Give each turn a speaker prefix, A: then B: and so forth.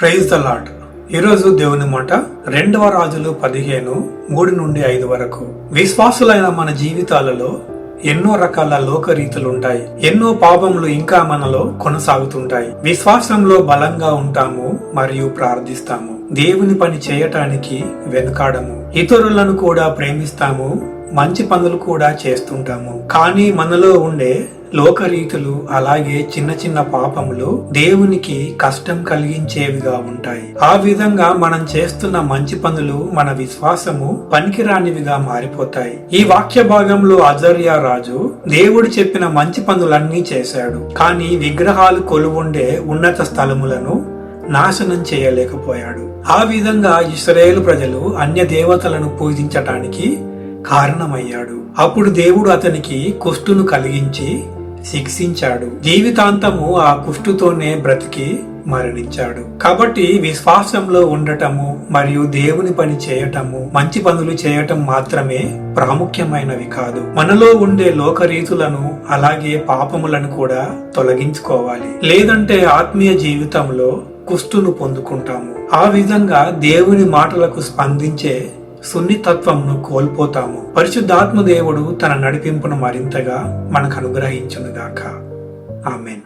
A: Praise the lord ఈరోజు దేవుని మాట రెండవ రాజులు పదిహేను మూడు నుండి ఐదు వరకు. విశ్వాసులైన మన జీవితాలలో ఎన్నో రకాల లోకరీతులు ఉంటాయి. ఎన్నో పాపములు ఇంకా మనలో కొనసాగుతుంటాయి. విశ్వాసంలో బలంగా ఉంటాము మరియు ప్రార్థిస్తాము. దేవుని పని చేయటానికి వెనుకాడము. ఇతరులను కూడా ప్రేమిస్తాము మంచి పనులు కూడా చేస్తుంటాము. కానీ మనలో ఉండే లోకరీతులు అలాగే చిన్న చిన్న పాపములు దేవునికి కష్టం కలిగించేవిగా ఉంటాయి. ఆ విధంగా మనం చేస్తున్న మంచి పనులు మన విశ్వాసము పనికిరానివిగా మారిపోతాయి. ఈ వాక్య భాగంలో అజర్యా రాజు దేవుడు చెప్పిన మంచి పనులన్నీ చేశాడు. కానీ విగ్రహాలు కొలువుండే ఉన్నత స్థలములను నాశనం చేయలేకపోయాడు. ఆ విధంగా ఇస్రాయేల్ ప్రజలు అన్య దేవతలను పూజించటానికి కారణమయ్యాడు. అప్పుడు దేవుడు అతనికి కుష్టును కలిగించి శిక్షించాడు. జీవితాంతము ఆ కుష్టుతోనే బ్రతికి మరణించాడు. కాబట్టి విశ్వాసంలో ఉండటము మరియు దేవుని పని చేయటము మంచి పనులు చేయటం మాత్రమే ప్రాముఖ్యమైనవి కాదు. మనలో ఉండే లోకరీతులను అలాగే పాపములను కూడా తొలగించుకోవాలి. లేదంటే ఆత్మీయ జీవితంలో కుష్టును పొందుకుంటాము. ఆ విధంగా దేవుని మాటలకు స్పందించే సున్నితత్వంను కోల్పోతాము. పరిశుద్ధాత్మ దేవుడు తన నడిపింపును మరింతగా మనకు అనుగ్రహించునుగాక. ఆమెన్.